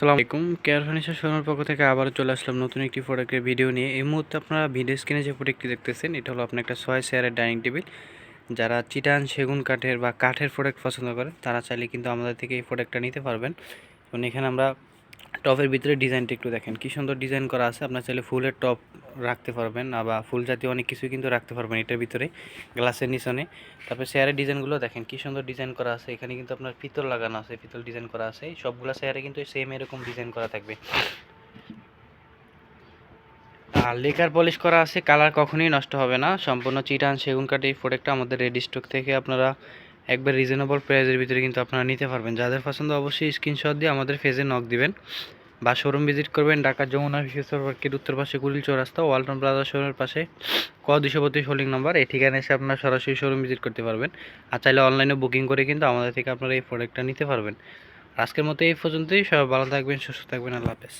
আসসালামু আলাইকুম। Care furniture শোরুমের পক্ষ থেকে আবারও চলে আসলাম নতুন একটি প্রোডাক্টের ভিডিও নিয়ে। এই মুহূর্তে আপনারা ভিডিও স্ক্রিনে যে প্রোডাক্টটি দেখতেছেন, এটা হলো আপনার একটা ছয় চেয়ারের ডাইনিং টেবিল যারা চিটান, সেগুন কাঠের বা কাঠের প্রোডাক্ট পছন্দ করেন, তারা চাইলে কিন্তু আমাদের থেকে এই প্রোডাক্টটা নিতে পারবেন। এবং এখানে আমরা টপের ভিতরে ডিজাইনটা একটু দেখেন। কি সুন্দর ডিজাইন করা আছে। আপনার চাইলে ফুলের টপ রাখতে পারবেন বা ফুল জাতীয় অনেক কিছুই কিন্তু রাখতে পারবেন এটার ভিতরে, গ্লাসের নিচনে। তারপরে চেয়ারের ডিজাইনগুলো দেখেন, কি সুন্দর ডিজাইন করা আছে। এখানে কিন্তু আপনার পিতল লাগানো আছে, পিতল ডিজাইন করা আছে। সবগুলো চেয়ারে কিন্তু সেম এরকম ডিজাইন করা থাকবে। আর লেকার পলিশ করা আছে, কালার কখনোই নষ্ট হবে না। সম্পূর্ণ চিটান সেগুন কাঠ এই প্রোডাক্টটা আমাদের রেডি স্টক থেকে আপনারা একবার রিজনেবল প্রাইসের ভিতরে কিন্তু আপনারা নিতে পারবেন। যাদের পছন্দ, অবশ্যই স্ক্রিনশট দিয়ে আমাদের ফেজে নক দিবেন বা শোরুম ভিজিট করবেন ঢাকা যমুনা ফিউচার পার্কের উত্তর পাশে কুড়িল চৌরাস্তা, ওয়ালটন প্লাজা শোরুমের পাশে ক দুশো বত্রিশ হোল্ডিং নাম্বার এই ঠিকানা এসে আপনারা সরাসরি শোরুম ভিজিট করতে পারবেন। আর চাইলে অনলাইনে বুকিং করে কিন্তু আমাদের থেকে আপনারা এই প্রোডাক্টটা নিতে পারবেন। আজকের মতো এই পর্যন্তই, সবাই ভালো থাকবেন, সুস্থ থাকবেন, আল্লাহ হাফেজ।